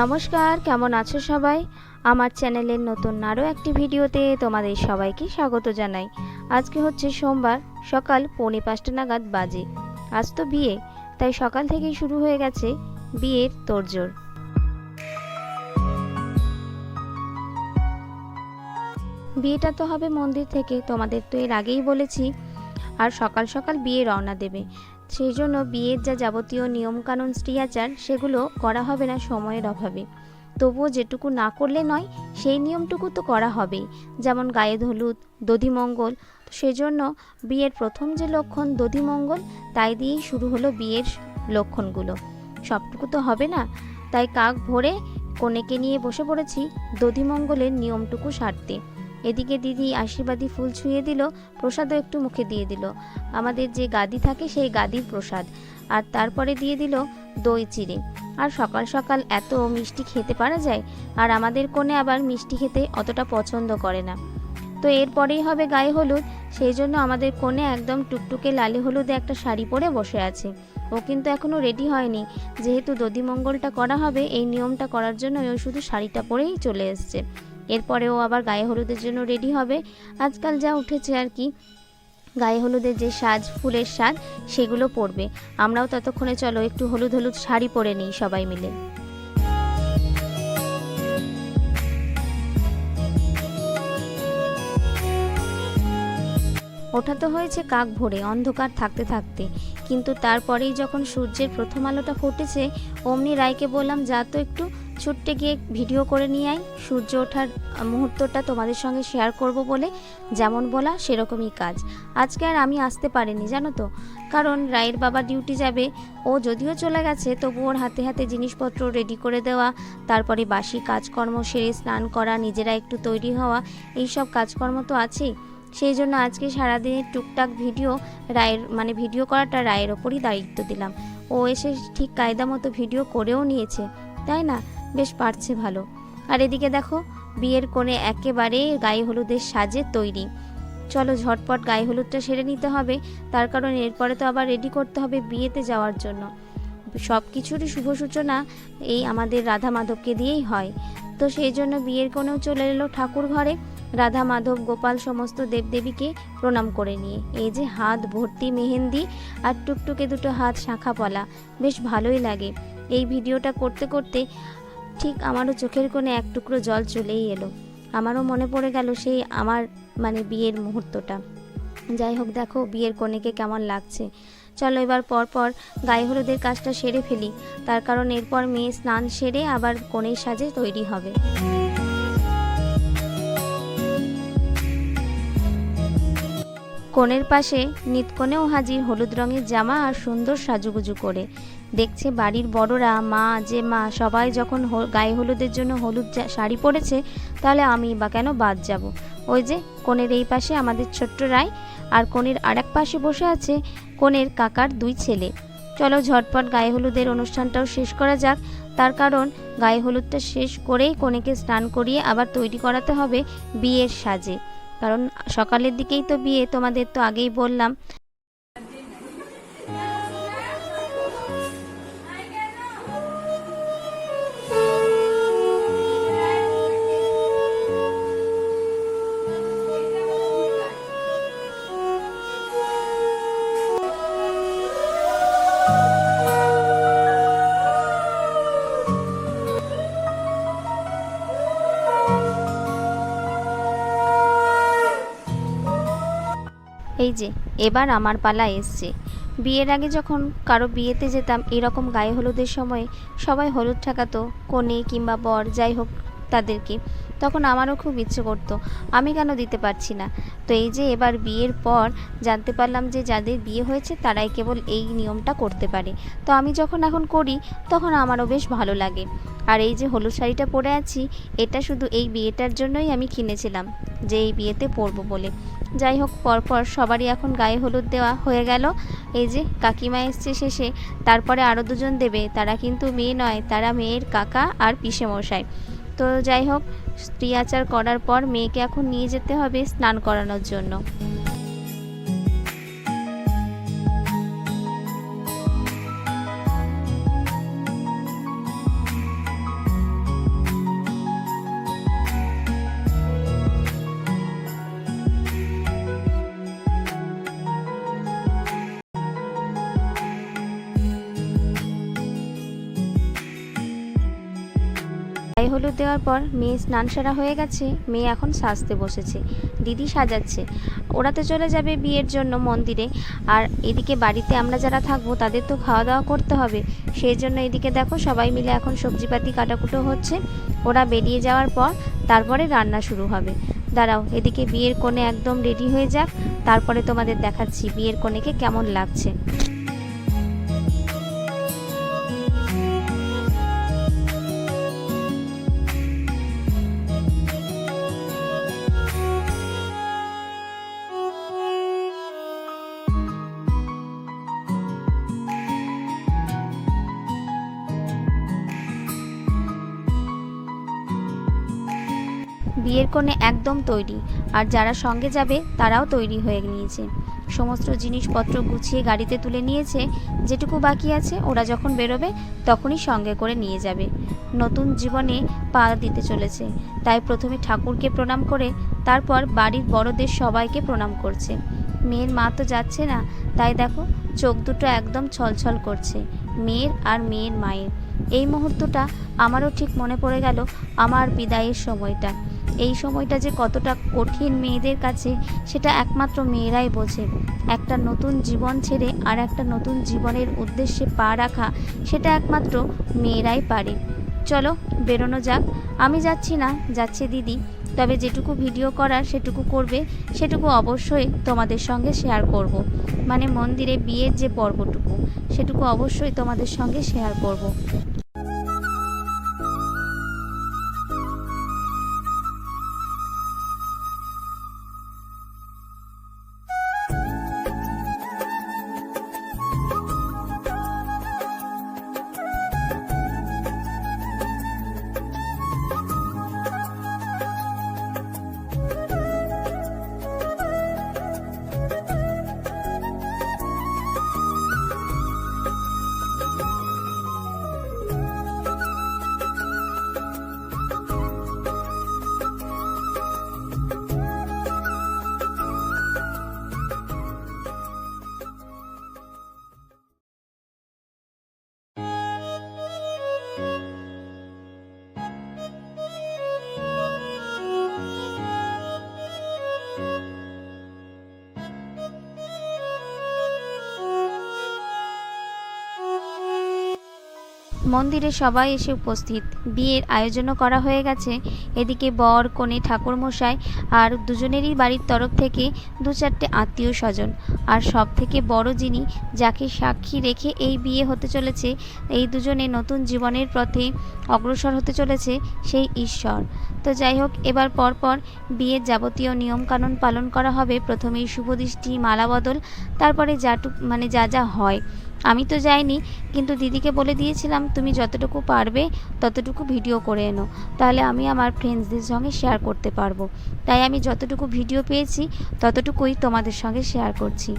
নমস্কার, কেমন আছো সবাই? আমার চ্যানেলের নতুন আরও একটি ভিডিওতে তোমাদের সবাইকে স্বাগত জানাই। আজকে হচ্ছে সোমবার, সকাল পৌনে পাঁচটা নাগাদ বাজে। আজ তো বিয়ে, তাই সকাল থেকেই শুরু হয়ে গেছে বিয়ের তোড়জোড়। বিয়েটা তো হবে মন্দির থেকে, তোমাদের তো এর আগেই বলেছি। আর সকাল সকাল বিয়ে রওনা দেবে। সেই জন্য বিয়ের যা যাবতীয় নিয়মকানুন স্ত্রীয়াচার, সেগুলো করা হবে না সময়ের অভাবে। তবুও যেটুকু না করলে নয়, সেই নিয়মটুকু তো করা হবেই। যেমন গায়ে হলুদ দধিমঙ্গল সেজন্য বিয়ের প্রথম যে লক্ষণ দধিমঙ্গল তাই দিয়েই শুরু হলো বিয়ের লক্ষণগুলো। সবটুকু তো হবে না। তাই কাক ভরে কনেকে নিয়ে বসে পড়েছি দধিমঙ্গলের নিয়মটুকু সারতে। এদিকে দিদি আশীর্বাদী ফুল ছুঁয়ে দিল, প্রসাদও একটু মুখে দিয়ে দিল। আমাদের যে গাদি থাকে সেই গাদির প্রসাদ। আর তারপরে দিয়ে দিল দই চিড়ে। আর সকাল সকাল এত মিষ্টি খেতে পারা যায়? আর আমাদের কোণে আবার মিষ্টি খেতে অতটা পছন্দ করে না। তো এরপরেই হবে গায়ে হলুদ। সেই জন্য আমাদের কোণে একদম টুকটুকে লালে হলুদে একটা শাড়ি পরে বসে আছে। ও কিন্তু এখনও রেডি হয়নি। যেহেতু দধিমঙ্গলটা করা হবে, এই নিয়মটা করার জন্য ও শুধু শাড়িটা পরেই চলে এসছে। এরপরে ও আবার গায়ে হলুদের জন্য রেডি হবে। আজকাল যা উঠেছে আর কি, গায়ে হলুদের যে সাজ, ফুলের সাজ, সেগুলো পরবে। আমরাও ততক্ষণে চলো, একটু হলুদ হলুদ শাড়ি পরে নিই সবাই মিলে। ওঠা তো হয়েছে কাক ভোরে, অন্ধকার থাকতে থাকতে। কিন্তু তারপরেই যখন সূর্যের প্রথম আলোটা ফুটেছে, অমনি রায়কে বললাম, যা তো একটু ছুটতে গিয়ে ভিডিও করে নিয়ে আই সূর্য ওঠার মুহূর্তটা তোমাদের সঙ্গে শেয়ার করব বলে যেমন বলা সেরকমই কাজ। আজকে আর আমি আসতে পারিনি, জানো তো? কারণ রায়ের বাবা ডিউটি যাবে, ও যদিও চলে গেছে, তবু ওর হাতে হাতে জিনিসপত্র রেডি করে দেওয়া, তারপরে বাসি কাজকর্ম, সেরে স্নান করা, নিজেরা একটু তৈরি হওয়া, এই সব কাজকর্ম তো আছেই। সেই জন্য আজকে সারাদিনের টুকটাক ভিডিও রায়ের মানে ভিডিও করাটা রায়ের ওপরই দায়িত্ব দিলাম। ও এসে ঠিক কায়দা মতো ভিডিও করেও নিয়েছে, তাই না? বেশ পারছে ভালো। আর এদিকে দেখো, বিয়ের কোণে একেবারে গায়ে হলুদের সাজে তৈরি। চলো ঝটপট গায়ে হলুদটা সেরে নিতে হবে, তার কারণ এরপরে তো আবার রেডি করতে হবে বিয়েতে যাওয়ার জন্য। সব কিছুরই শুভ সূচনা এই আমাদের রাধা মাধবকে দিয়েই হয়। তো সেই জন্য বিয়ের কোণেও চলে এলো ঠাকুর ঘরে। রাধা মাধব, গোপাল সমস্ত দেবদেবীকে প্রণাম করে নিয়ে। এই যে হাত, ভর্তি, মেহেন্দি আর টুকটুকে দুটো হাত শাখা পলা বেশ ভালোই লাগে। এই ভিডিওটা করতে করতে ঠিক আমারও চোখের কোণে এক টুকরো জল চলেই এলো। আমারও মনে পড়ে গেল সেই আমার মানে বিয়ের মুহূর্তটা। যাই হোক, দেখো বিয়ের কনেকে কেমন লাগছে। চলো এবার পরপর গায়ে হলুদের কাজটা সেরে ফেলি। তার কারণ এরপর মেয়ে স্নান সেরে আবার কনের সাজে তৈরি হবে। কনের পাশে নিতকনেও হাজির হলুদ রঙের জামা আর সুন্দর সাজুগুজু করে। দেখছে বাড়ির বড়রা, মা যে মা সবাই যখন গায়ে হলুদের জন্য হলুদ শাড়ি পরেছে, তাহলে আমি বা কেন বাদ যাব? ওই যে কনের এই পাশে আমাদের ছোট্ট রায় আর কনের আর এক পাশে বসে আছে কনের কাকার দুই ছেলে। চলো ঝটপট গায়ে হলুদের অনুষ্ঠানটাও শেষ করা যাক। তার কারণ গায়ে হলুদটা শেষ করেই কনেকে স্নান করিয়ে আবার তৈরি করাতে হবে বিয়ের সাজে। কারণ সকালের দিকেই তো বিয়ে তোমাদের তো আগেই বললাম। এই যে, এবার আমার পালা এসছে। বিয়ের আগে যখন কারও বিয়েতে যেতাম, এরকম গায়ে হলুদের সময় সবাই হলুদ ঠেকাতো, কনে কিংবা বর, যাই হোক তাদেরকে। তখন আমারও খুব ইচ্ছে করতো, আমি কেন দিতে পারছি না? তো এই যে এবার বিয়ের পর জানতে পারলাম যে যাদের বিয়ে হয়েছে, তারাই কেবল এই নিয়মটা করতে পারে। তো আমি যখন এখন করি, তখন আমারও বেশ ভালো লাগে। আর এই যে হলুদ শাড়িটা পরে আছি, এটা শুধু এই বিয়েটার জন্যই আমি কিনেছিলাম, যে এই বিয়েতে পরবো বলে। যাই হোক, পরপর সবারই এখন গায়ে হলুদ দেওয়া হয়ে গেল। এই যে কাকিমা এসছে শেষে, তারপরে আরও দুজন দেবে, তারা কিন্তু মেয়ে নয়, তারা মেয়ের কাকা আর পিসে মশাই তো যাই হোক, স্ত্রী আচার করার পর মেয়েকে এখন নিয়ে যেতে হবে স্নান করানোর জন্য। গায়ে হলুদ দেওয়ার পর মেয়ে স্নান সারা হয়ে গেছে, মেয়ে এখন সাজতে বসেছে, দিদি সাজাচ্ছে। ওরা তো চলে যাবে বিয়ের জন্য মন্দিরে, আর এদিকে বাড়িতে আমরা যারা থাকব তাদের তো খাওয়া দাওয়া করতে হবে। সেই জন্য এদিকে দেখো সবাই মিলে এখন সবজিপাতি কাটাকুটো হচ্ছে। ওরা বেরিয়ে যাওয়ার পর তারপরে রান্না শুরু হবে। দাঁড়াও, এদিকে বিয়ের কোণে একদম রেডি হয়ে যাক। তারপরে তোমাদের দেখাচ্ছি বিয়ের কোণেকে কেমন লাগছে। বিয়ের কোণে একদম তৈরি, আর যারা সঙ্গে যাবে তারাও তৈরি হয়ে নিয়েছে। সমস্ত জিনিসপত্র গুছিয়ে গাড়িতে তুলে নিয়েছে, যেটুকু বাকি আছে ওরা যখন বেরোবে তখনই সঙ্গে করে নিয়ে যাবে। নতুন জীবনে পা দিতে চলেছে, তাই প্রথমে ঠাকুরকে প্রণাম করে তারপর বাড়ির বড়দের সবাইকে প্রণাম করছে। মেয়ের মা তো যাচ্ছে না, তাই দেখো চোখ দুটো একদম ছলছল করছে, মেয়ের আর মেয়ের মায়ের। এই মুহূর্তটা আমারও ঠিক মনে পড়ে গেল আমার বিদায়ের সময়টা। এই সময়টা যে কতটা কঠিন মেয়েদের কাছে, সেটা একমাত্র মেয়েরাই বোঝে একটা নতুন জীবন ছেড়ে আর একটা নতুন জীবনের উদ্দেশ্যে পা রাখা, সেটা একমাত্র মেয়েরাই পারে চলো, বেরোনো যাক আমি যাচ্ছি না, যাচ্ছে দিদি তবে যেটুকু ভিডিও করার সেটুকু করবে, সেটুকু অবশ্যই তোমাদের সঙ্গে শেয়ার করব। মানে মন্দিরে বিয়ের যে পর্বটুকু, সেটুকু অবশ্যই তোমাদের সঙ্গে শেয়ার করব। মন্দিরে সবাই এসে উপস্থিত। বিয়ের আয়োজনও করা হয়ে গেছে। এদিকে বর, কনে, ঠাকুরমশাই আর দুজনেরই বাড়ির তরফ থেকে দু চারটে আত্মীয় স্বজন। আর সব থেকে বড় যিনি, যাকে সাক্ষী রেখে এই বিয়ে হতে চলেছে, এই দুজনে নতুন জীবনের পথে অগ্রসর হতে চলেছে সেই ঈশ্বর। তো যাই হোক, এবার পরপর বিয়ের যাবতীয় নিয়মকানুন পালন করা হবে। প্রথমেই শুভদৃষ্টি, মালা বদল, তারপরে যাটুক মানে যা যা হয়। আমি তো যাইনি, কিন্তু দিদিকে বলে দিয়েছিলাম, তুমি যতটুকু পারবে, ততটুকু ভিডিও করে এনো। তাহলে আমি আমার ফ্রেন্ডসদের সঙ্গে শেয়ার করতে পারব। তাই আমি যতটুকু ভিডিও পেয়েছি, ততটুকুই তোমাদের সঙ্গে শেয়ার করছি।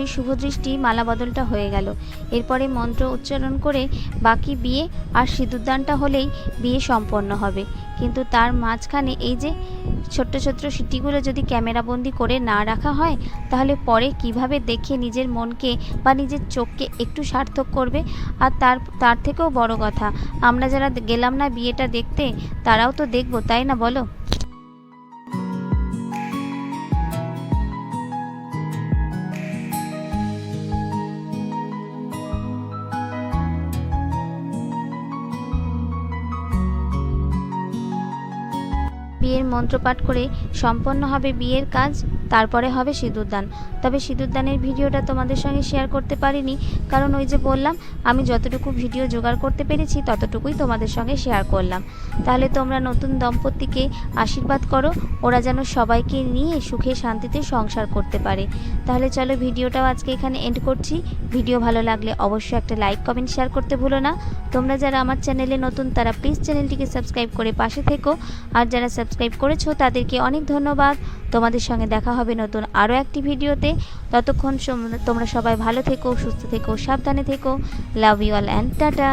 ভালোই শুভদৃষ্টি মালা বদলটা হয়ে গেল। এরপরে মন্ত্র উচ্চারণ করে বাকি বিয়ে আর সিঁদুরদানটা হলেই বিয়ে সম্পন্ন হবে। কিন্তু তার মাঝখানে এই যে ছোট্ট ছোট্ট সিটিগুলো যদি ক্যামেরাবন্দি করে না রাখা হয়, তাহলে পরে কীভাবে দেখে নিজের মনকে বা নিজের চোখকে একটু সার্থক করবে? আর তার তার থেকেও বড় কথা, আমরা যারা গেলাম না বিয়েটা দেখতে, তারাও তো দেখব, তাই না বলো? বিয়ের মন্ত্রপাঠ করে সম্পন্ন হবে বিয়ের কাজ তারপরে হবে সিঁদুরদান তবে সিঁদুরদানের ভিডিওটা তোমাদের সঙ্গে শেয়ার করতে পারিনি, কারণ ওই যে বললাম, আমি যতটুকু ভিডিও জোগাড় করতে পেরেছি ততটুকুই তোমাদের সঙ্গে শেয়ার করলাম। তাহলে তোমরা নতুন দম্পতিকে আশীর্বাদ করো, ওরা যেন সবাইকে নিয়ে সুখে শান্তিতে সংসার করতে পারে। তাহলে চলো ভিডিওটাও আজকে এখানে এন্ড করছি। ভিডিও ভালো লাগলে অবশ্যই একটা লাইক কমেন্ট শেয়ার করতে ভুলো না। তোমরা যারা আমার চ্যানেলে নতুন, তারা প্লিজ চ্যানেলটিকে সাবস্ক্রাইব করে পাশে থেকো। আর যারা সাবস্ক্রাইব করেছ, তাদেরকে অনেক ধন্যবাদ। তোমাদের সঙ্গে দেখা হবে নতুন আরও একটি ভিডিওতে। ততক্ষণ তোমরা সবাই ভালো থেকো, সুস্থ থেকো, সাবধানে থেকো। Love you all and tata